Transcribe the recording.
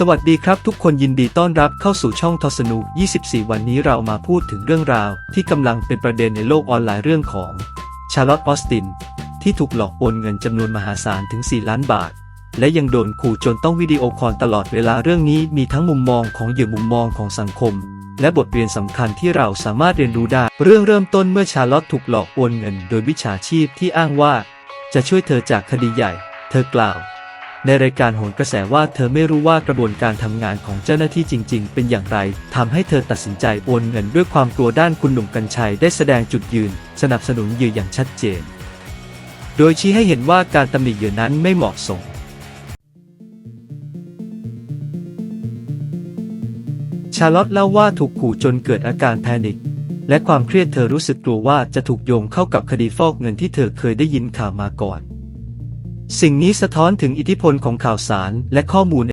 สวัสดีครับทุกคนยินดีต้อนรับเข้าสู่ช่องทอสนุ24 วันนี้เรามาพูดถึงเรื่องราว ที่กำลังเป็นประเด็นในโลกออนไลน์เรื่องของชาร์ลอตออสติน ที่ถูกหลอกโอนเงินจำนวนมหาศาลถึง 4 ล้านบาท และยังโดนขู่จนต้องวิดีโอคอลตลอดเวลาเรื่องนี้มีทั้งมุมมองของเหยื่อมุมมองของสังคม และบทเรียนสำคัญที่เราสามารถเรียนรู้ได้ เรื่องเริ่มต้นเมื่อชาร์ลอตถูกหลอกโอนเงิน โดยวิชาชีพที่อ้างว่า จะช่วยเธอจากคดีใหญ่ เธอกล่าว ในรายการโหนกระแสว่าเธอไม่รู้ว่ากระบวนการทำงานของเจ้าหน้าที่จริง ๆ เป็นอย่างไรทำให้เธอตัดสินใจโอนเงินด้วยความกลัวด้านคุณหนุ่มกัญชัยได้แสดงจุดยืน สนับสนุนเหยื่ออย่างชัดเจน โดยชี้ให้เห็นว่าการตำหนิเหยื่อนั้นไม่เหมาะสมชาลอตเล่าว่าถูกขู่จนเกิดอาการแพนิคและความเครียดเธอรู้สึกกลัวว่าจะถูกโยงเข้ากับคดีฟอกเงินที่เธอเคยได้ยินข่าวมาก่อน สิ่งนี้สะท้อนถึงอิทธิพลของข่าวสารและข้อมูล